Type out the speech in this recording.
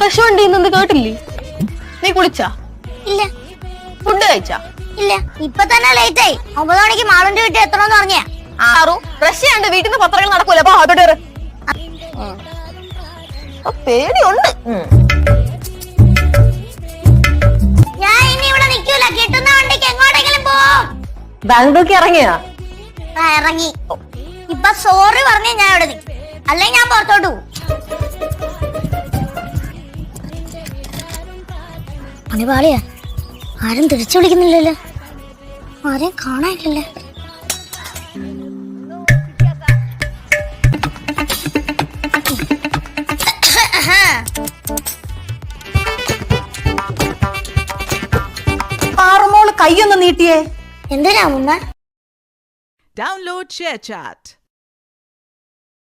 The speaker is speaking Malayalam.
കശുവണ്ടി കേട്ടില്ലേ? നീ കുളിച്ചാ? ഇല്ല. ഫുഡ് കഴിച്ചാ? ഇല്ല. ഇപ്പൊ തന്നെ ലേറ്റ് ആയി. ഒമ്പത് മണിക്ക് മാളന്റെ വീട്ടിൽ എത്തണമെന്ന് പറഞ്ഞാ. ആറു റഷ്യാണ്ട് വീട്ടിൽ നിന്ന് പത്രങ്ങൾ നടക്കൂല. അപ്പൊ അതോട്ട് പേടിയുണ്ട്. ഞാൻ ഇനി ഇവിടെ നിൽക്കൂല കിട്ടുന്ന വണ്ടിക്ക് എങ്ങോട്ടെങ്കിലും പോവും ബാംഗ്ലൂർക്ക് ഇറങ്ങിയാ? ഇറങ്ങി. ഇപ്പൊ സോറി പറഞ്ഞേ ഞാൻ ഇവിടെ നിൽക്കും അല്ലെങ്കിൽ ഞാൻ പുറത്തോട്ട് പോകും പണിപാളിയാ ആരും തിരിച്ചു വിളിക്കുന്നില്ലല്ലോ. ആരെയും കാണാനില്ലല്ലേ. പാറുമോൾ കൈയൊന്ന് നീട്ടിയേ. എന്തിനാ ഡൗൺലോഡ് ഷെയർ ShareChat.